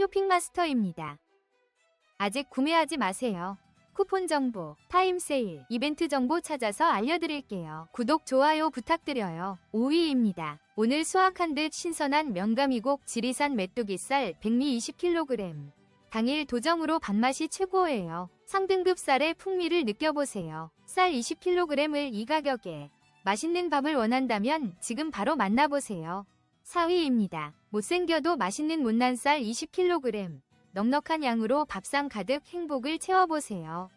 쇼핑마스터입니다. 아직 구매하지 마세요. 쿠폰 정보, 타임 세일, 이벤트 정보 찾아서 알려드릴게요. 구독, 좋아요 부탁드려요. 5위입니다. 오늘 수확한 듯 신선한 명감이곡 지리산 메뚜기쌀 백미 20kg. 당일 도정으로 밥맛이 최고예요. 상등급 쌀의 풍미를 느껴보세요. 쌀 20kg을 이 가격에 맛있는 밥을 원한다면 지금 바로 만나보세요. 4위입니다. 못생겨도 맛있는 못난 쌀 20kg. 넉넉한 양으로 밥상 가득 행복을 채워보세요.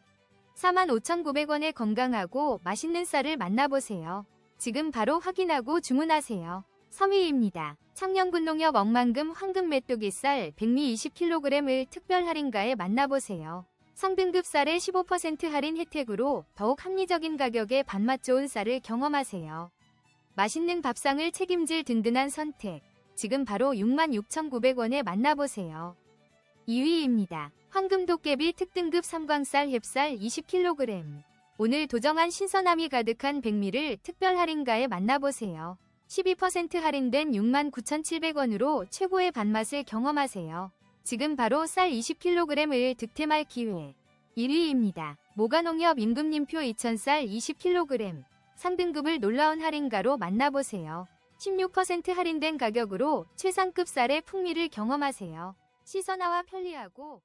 45,900원에 건강하고 맛있는 쌀을 만나보세요. 지금 바로 확인하고 주문하세요. 3위입니다. 청년군농협 억만금 황금 메뚜기 쌀 백미 20kg을 특별 할인가에 만나보세요. 상등급 쌀의 15% 할인 혜택으로 더욱 합리적인 가격에 밥맛 좋은 쌀을 경험하세요. 맛있는 밥상을 책임질 든든한 선택. 지금 바로 66,900원에 만나보세요. 2위입니다. 황금 도깨비 특등급 삼광쌀 햅쌀 20kg. 오늘 도정한 신선함이 가득한 백미를 특별 할인가에 만나보세요. 12% 할인된 69,700원으로 최고의 밥맛을 경험하세요. 지금 바로 쌀 20kg을 득템할 기회. 1위입니다. 모가농협 임금님표 2,000쌀 20kg. 상등급을 놀라운 할인가로 만나보세요. 16% 할인된 가격으로 최상급 쌀의 풍미를 경험하세요. 시선화와 편리하고